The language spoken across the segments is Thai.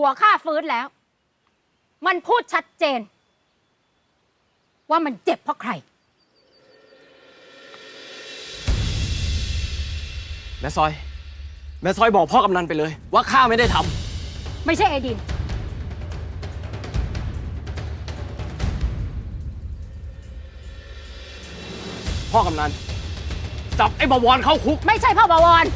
ผัวข้าฟื้นแล้ว มันพูดชัดเจน ว่ามันเจ็บเพราะใคร แม่ซอย แม่ซอยบอกพ่อกำนันไปเลย ว่าข้าไม่ได้ทำ ไม่ใช่ไอดิน พ่อกำนัน จับไอ้บวรเข้าคุก ไม่ใช่พ่อบวร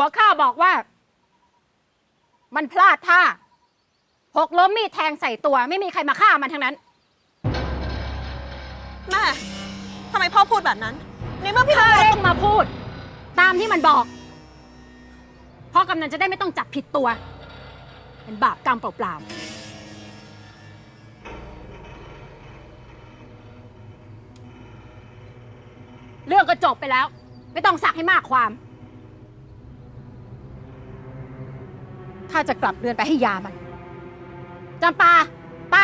หัวข้าบอกว่า มันพลาดท่าหกล้มมีดแทงใส่ตัว ไม่มีใครมาฆ่ามันทั้งนั้น แม่ทำไมพ่อพูดแบบนั้นในเมื่อพี่ข้าตำรวจเร่งมาพูด ตามที่มันบอก พ่อกำนันจะได้ไม่ต้องจับผิดตัว เป็นบาปกรรมเปล่าๆ เรื่องก็จบไปแล้ว ไม่ต้องสักให้มากความ ข้าจะกลับเรือนไปให้ยามันจำปา ไป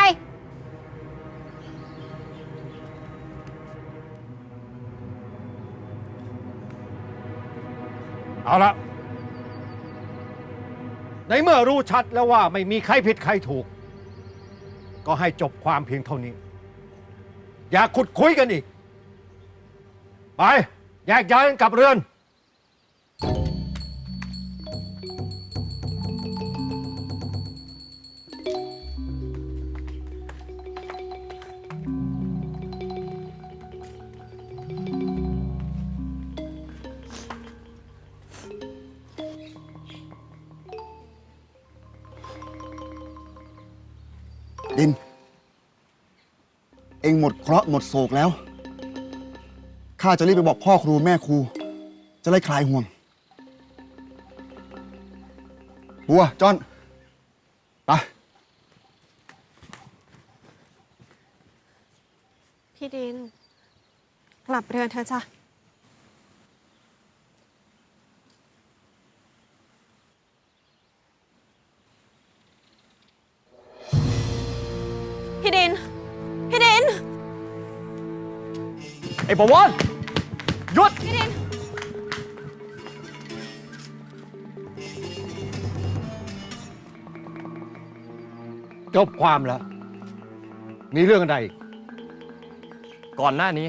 เอาละในเมื่อรู้ชัดแล้วว่าไม่มีใครผิดใครถูก ก็ให้จบความเพียงเท่านี้ อย่าขุดคุยกันอีก ไป แยกย้ายกันกลับเรือน ดิน เองหมดเคราะห์หมดโศกแล้ว ข้าจะรีบไปบอกพ่อครูแม่ครู จะได้คลายห่วง บัวจอนไป พี่ดิน กลับเรือนเธอะจ้ะ พี่ดิน พี่ดิน ไอ้บวรหยุด พี่ดิน จบความแล้ว มีเรื่องอะไรอีกก่อนหน้านี้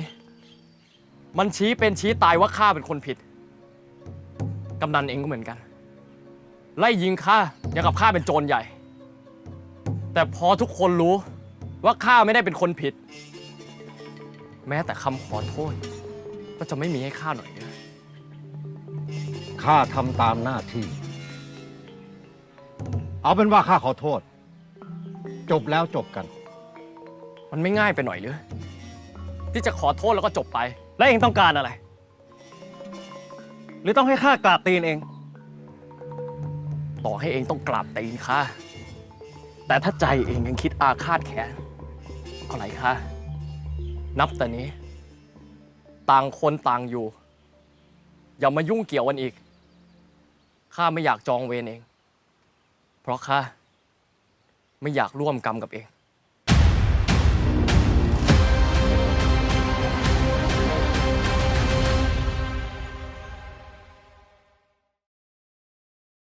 มันชี้เป็นชี้ตายว่าข้าเป็นคนผิด กำนันเองก็เหมือนกัน ไล่ยิงข้าอย่างกับข้าเป็นโจรใหญ่ แต่พอทุกคนรู้ ว่าข้าไม่ได้เป็นคนผิด แม้แต่คำขอโทษ ก็จะไม่มีให้ข้าหน่อยเลยข้าทำตามหน้าที่ เอาเป็นว่าข้าขอโทษ จบแล้วจบกัน มันไม่ง่ายไปหน่อยหรือที่จะขอโทษแล้วก็จบไป แล้วเองต้องการอะไร หรือต้องให้ข้ากราบตีนเอง ต่อให้เองต้องกราบตีนข้าแต่ถ้าใจเองยังคิดอาฆาตแค้น เอาไรคะนับแต่นี้ ต่างคนต่างอยู่ อย่ามายุ่งเกี่ยวกันอีก ข้าไม่อยากจองเวรเอง เพราะข้าไม่อยากร่วมกรรมกับเอง